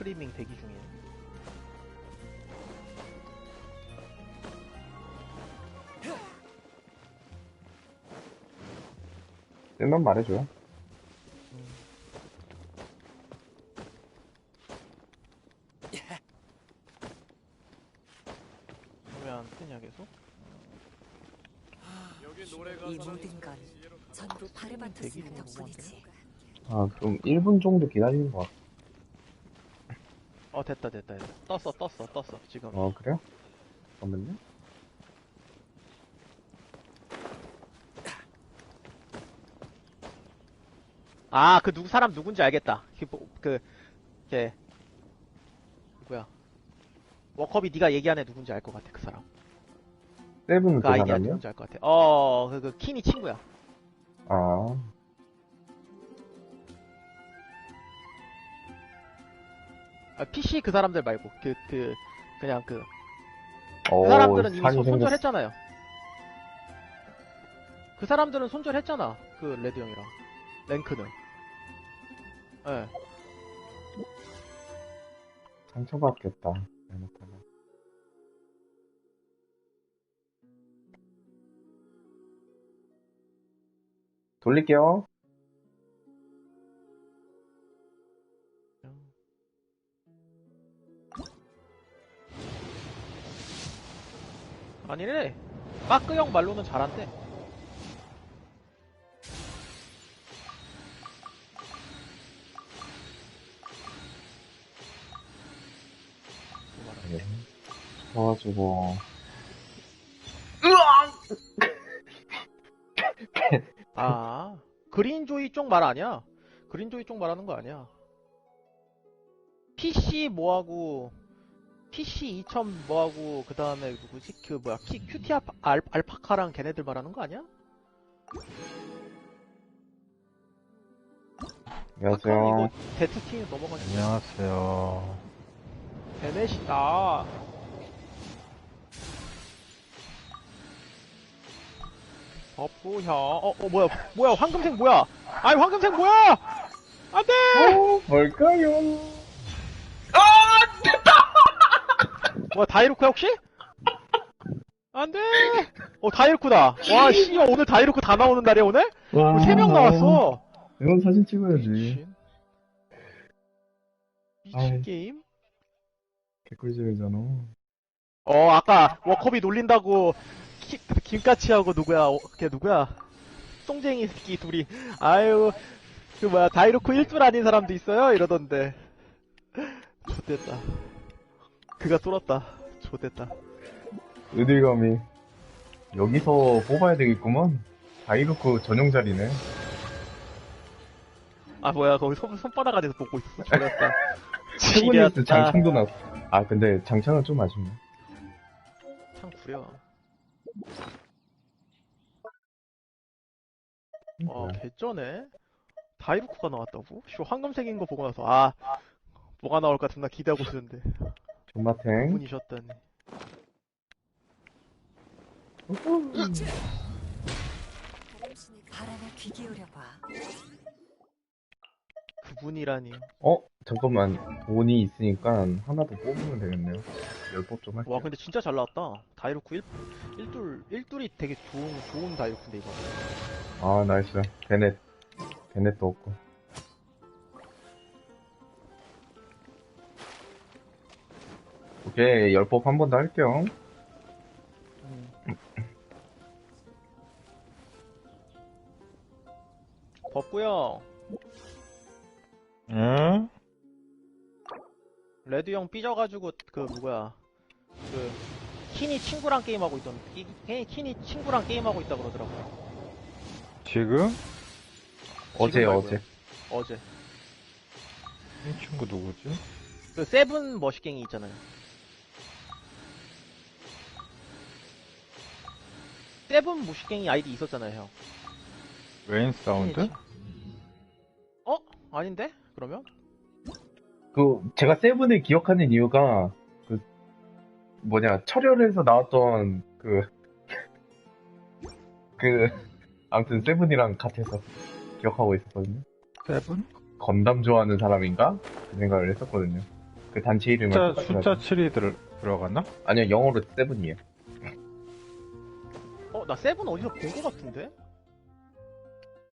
스트리밍 대기 중이에요. 뜨면 말해줘요. 왜안 뜨냐 계속? 이 모든 건 전부 바르바토스의 대기 중 덕분이지. 아, 그럼 1분 정도 기다리는 것 같아. 어 됐다 됐다 됐다. 떴어 떴어 떴어 지금. 어, 그래요? 잠깐만요. 아그 누구 사람 누군지 알겠다. 그, 뭐, 그, 걔 누구야? 워컵이 네가 얘기한 애 누군지 알 것 같아 그 사람. 세븐 그그 아이디어 사람이요? 누군지 알 것 같아. 어, 그, 그 키니 친구야. 아, 아, PC 그 사람들 말고 그 그 그 냥 그, 어, 그 사람들은 이미 손-. 손절했잖아요. 그 사람들은 손절했잖아. 그 레드 형이랑 랭크는. 예. 상처받겠다. 잘못하면. 돌릴게요. 아니래. 빠끄 형 말로는 잘한대. 그. 예. 그래가지고, 아, 그린조이 쪽 말 아니야? 그린조이 쪽 말하는 거 아니야? PC 뭐하고, PC 2000 뭐하고, 그 다음에 누구지? 그 뭐야, Q, 큐티 알, 알, 알파카랑 걔네들 말하는 거 아니야? 안녕하세요. 아까는 이거 데트팀 넘어가니까. 안녕하세요. 베넷이다. 법부형. 어, 어, 뭐야, 뭐야, 황금색 뭐야? 아니, 황금색 뭐야? 안 돼! 어, 뭘까요? 뭐야, 다이루크야, 혹시? 안 돼! 어, 다이루크다. 와, 씨, 오늘 다이루크 다 나오는 날이야, 오늘? 와, 세명 나왔어. 이건 사진 찍어야지. 미친. 미친 아이. 게임? 개꿀잼이잖아. 어, 아까 워컵이 놀린다고 키- 김까치하고 누구야? 어, 걔 누구야? 똥쟁이 새끼 둘이 아유 그 뭐야 다이로코 일줄 아닌 사람도 있어요? 이러던데 좋됐다 그가 뚫었다 좋됐다 의딜감이. 여기서 뽑아야 되겠구만. 다이루크 전용 자리네. 아 뭐야 거기 손, 손바닥 안에서 보고 있었어 좋됐다 최고니스트 장창도 나왔어. 아, 근데 장창은 좀 아쉽네. 참 구려 어 개쩌네 다이로코가 나왔다고? 쇼 황금색인 거 보고 나서 아 뭐가 나올까 존나 기대하고 있었는데 존마탱. 분이셨다니 바람에 귀 기울여봐. 그분이라니 어? 잠깐만. 돈이 있으니까 하나 더 뽑으면 되겠네요. 열법 좀 할게요. 와 근데 진짜 잘 나왔다 다이로크 1, 일둘일둘이 되게 좋은 좋은 다이로크인데 이거 아, 나이스. 베넷. 베넷도 없고. 오케이, 열법 한 번 더 할게요. 법구형 응? 레드 형 삐져가지고 그 누구야 그 키니 친구랑 게임하고 있던 키, 키- 키니 친구랑 게임하고 있다 그러더라고 지금? 어제, 말고요. 어제. 어제 이 친구 누구지? 그 세븐 머시갱이 있잖아요 세븐 무식갱이 아이디 있었잖아요, 형. 웨인 사운드? 네, 네. 어? 아닌데? 그러면? 그 제가 세븐을 기억하는 이유가 그 뭐냐 철혈에서 나왔던 그그 그 아무튼 세븐이랑 같아서 기억하고 있었거든요. 세븐? 건담 좋아하는 사람인가? 그 생각을 했었거든요. 그 단체 이름을 숫자, 숫자 7이 들, 들어갔나? 아니요 영어로 세븐이에요. 어, 나 세븐 어디서 본것 같은데?